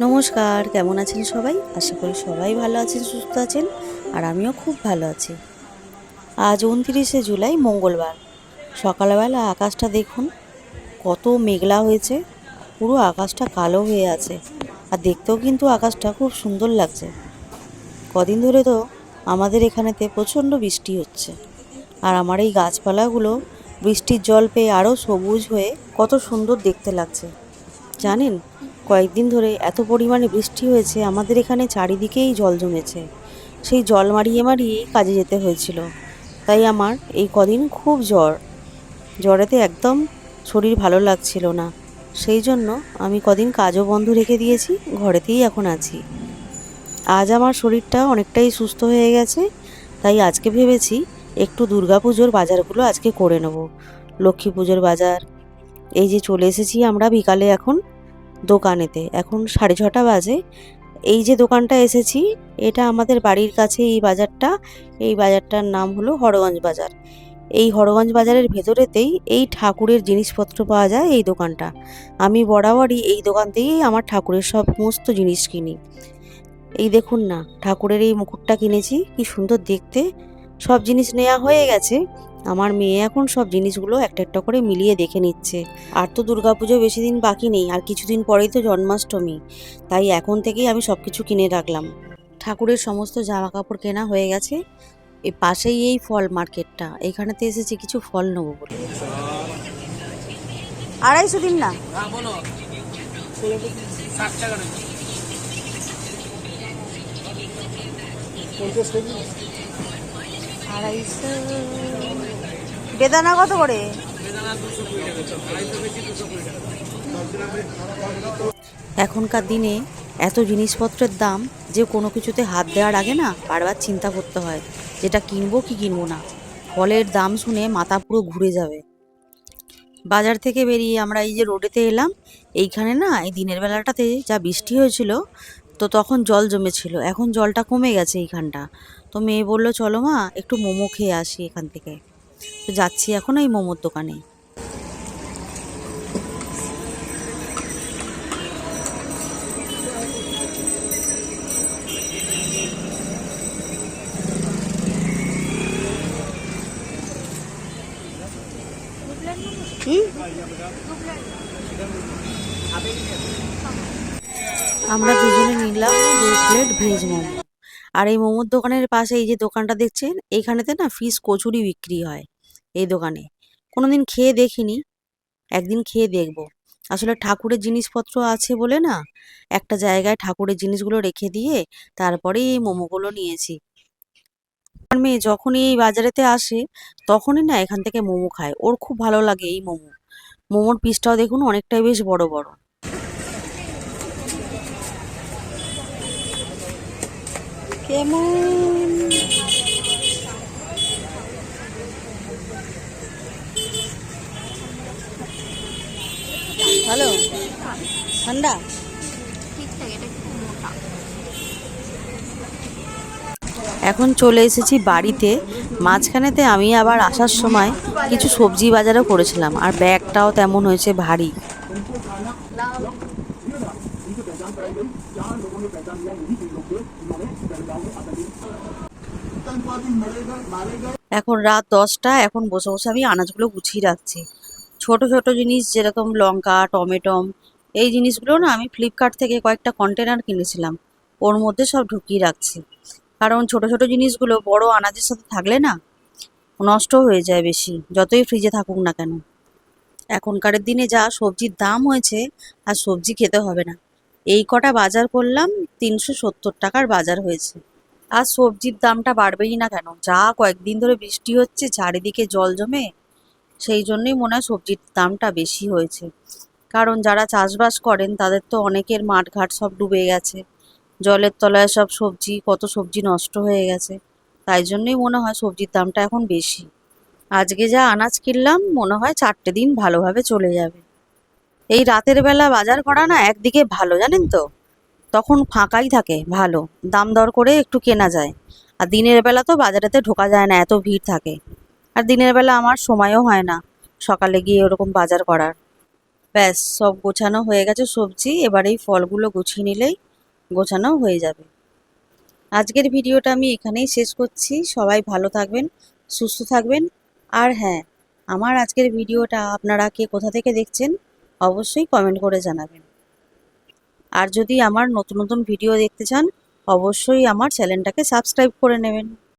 নমস্কার, কেমন আছেন সবাই? আশা করি সবাই ভালো আছেন, সুস্থ আছেন, আর আমিও খুব ভালো আছি। আজ উনত্রিশে জুলাই, মঙ্গলবার। সকালবেলা আকাশটা দেখুন, কত মেঘলা হয়েছে, পুরো আকাশটা কালো হয়ে আছে, আর দেখতেও কিন্তু আকাশটা খুব সুন্দর লাগছে। কদিন ধরে তো আমাদের এখানেতে প্রচণ্ড বৃষ্টি হচ্ছে, আর আমার এই গাছপালাগুলো বৃষ্টির জল পেয়ে আরও সবুজ হয়ে কত সুন্দর দেখতে লাগছে। জানেন কয়েকদিন ধরে এত পরিমাণে বৃষ্টি হয়েছে, আমাদের এখানে চারিদিকেই জল জমেছে। সেই জল মারিয়ে মারিয়েই কাজে যেতে হয়েছিল। তাই আমার এই কদিন খুব জ্বর। জ্বরেতে একদম শরীর ভালো লাগছিল না। সেই জন্য আমি কদিন কাজও বন্ধ রেখে দিয়েছি, ঘরেতেই এখন আছি। আজ আমার শরীরটা অনেকটাই সুস্থ হয়ে গেছে, তাই আজকে ভেবেছি একটু দুর্গাপুজোর বাজারগুলো আজকে করে নেব। লক্ষ্মী পুজোর বাজার, এই যে চলে এসেছি আমরা বিকালে এখন। দোকানেতে। এখন সাড়ে ছটা বাজে। এই যে দোকানটা এসেছি, এটা আমাদের বাড়ির কাছে এই বাজারটা। এই বাজারটার নাম হলো হরগঞ্জ বাজার। এই হরগঞ্জ বাজারের ভেতরেতেই এই ঠাকুরের জিনিসপত্র পাওয়া যায় এই দোকানটা। আমি বরাবরই এই দোকান থেকেই আমার ঠাকুরের সব সমস্ত জিনিস কিনি। এই দেখুন না, ঠাকুরের এই মুকুটটা কিনেছি, কি সুন্দর দেখতে। সব জিনিস নেওয়া হয়ে গেছে। আমার মেয়ে এখন সব জিনিসগুলো একটা একটা করে মিলিয়ে দেখে নিচ্ছে। আর তো দুর্গাপুজো বেশি দিন বাকি নেই, আর কিছুদিন পরেই তো জন্মাষ্টমী। তাই এখন থেকেই আমি সব কিছু কিনে রাখলাম। ঠাকুরের সমস্ত জামা কাপড় কেনা হয়ে গেছে। এই পাশেই এই ফল মার্কেটটা। এইখানেতে এসেছি কিছু ফল নেব বলে। আড়াইশো দিন না? আড়াইশো বেদানা কত করে? এখনকার দিনে এত জিনিসপত্রের দাম যে কোনো কিছুতে হাত দেওয়ার আগে না বারবার চিন্তা করতে হয়, যেটা কিনবো কি কিনবো না। ফলের দাম শুনে মাথা পুরো ঘুরে যাবে। বাজার থেকে বেরিয়ে আমরা এই যে রোডেতে এলাম, এইখানে না এই দিনের বেলাটাতে যা বৃষ্টি হয়েছিল, তো তখন জল জমেছিল। এখন জলটা কমে গেছে এইখানটা। তো মেয়ে বলল, চলো মা, একটু মোমো খেয়ে আসি এখান থেকে। তো যাচ্ছি এখন এই মোমোর দোকানে। আমরা দুজনে নিলাম দুই প্লেট ভেজ মোমো। আর এই মোমোর দোকানের পাশে এই যে দোকানটা দেখছেন এইখানেতে না ফিশ কচুরি বিক্রি হয়। এই দোকানে। কোনোদিন খেয়ে দেখিনি, একদিন খেয়ে দেখব। আসলে ঠাকুরের জিনিসপত্র আছে বলে না, একটা জায়গায় ঠাকুরের জিনিসগুলো রেখে দিয়ে তারপরে এই মোমোগুলো নিয়েছি। আমার মেয়ে যখনই এই বাজারেতে আসে, তখনই না এখান থেকে মোমো খায়। ওর খুব ভালো লাগে এই মোমো। মোমোর পিসটাও দেখুন অনেকটাই বেশ বড় বড়। কেমন ভালো ঠান্ডা? এখন চলে এসেছি বাড়িতে। মাঝখানেতে আমি আবার আসার সময় কিছু সবজি বাজারও করেছিলাম, আর ব্যাগটাও তেমন হয়েছে ভারী। এখন রাত দশটা, এখন বসে বসে আমি আনাজগুলো গুছিয়ে রাখছি। ছোট ছোট জিনিস যেরকম লঙ্কা টমেটম এই জিনিসগুলো না আমি ফ্লিপকার্ট থেকে কয়েকটা কন্টেনার কিনেছিলাম। ওর মধ্যে সব ঢুকিয়ে রাখছি। কারণ ছোট ছোট জিনিসগুলো বড় আনাজের সাথে থাকলে না নষ্ট হয়ে যায় বেশি, যতই ফ্রিজে থাকুক না কেন। এখনকারের দিনে যা সবজির দাম হয়েছে, আর সবজি খেতে হবে না। এই কটা বাজার করলাম, তিনশো সত্তর টাকার বাজার হয়েছে। আর সবজির দামটা বাড়বেই না কেন? যা কয়েকদিন ধরে বৃষ্টি হচ্ছে, চারিদিকে জল জমে, সেই জন্যই মনে হয় সবজির দামটা বেশি হয়েছে। কারণ যারা চাষবাস করেন, তাদের তো অনেকের মাঠঘাট সব ডুবে গেছে। জলের তলায় সব সবজি, কত সবজি নষ্ট হয়ে গেছে। তাই জন্যই মনে হয় সবজির দামটা এখন বেশি। আজকে যা আনাজ কিনলাম, মনে হয় চারটে দিন ভালোভাবে চলে যাবে। এই রাতের বেলা বাজার করা না একদিকে ভালো, জানেন তো? তখন ফাঁকাই থাকে, ভালো। দাম দর করে একটু কেনা যায়। আর দিনের বেলা তো বাজারেতে ঢোকা যায় না, এত ভিড় থাকে। আর দিনের বেলা আমার সময়ও হয় না সকালে গিয়ে ওরকম বাজার করার। ব্যাস, সব গোছানো হয়ে গেছে সবজি। এবার এই ফলগুলো গুছিয়ে নিলেই গোছানো হয়ে যাবে। আজকের ভিডিওটা আমি এখানেই শেষ করছি। সবাই ভালো থাকবেন, সুস্থ থাকবেন। আর হ্যাঁ আমার আজকের ভিডিওটা আপনারা কে কোথা থেকে দেখছেন, অবশ্যই কমেন্ট করে জানাবেন। আর যদি আমার নতুন নতুন ভিডিও দেখতে চান, অবশ্যই আমার চ্যানেলটাকে সাবস্ক্রাইব করে নেবেন।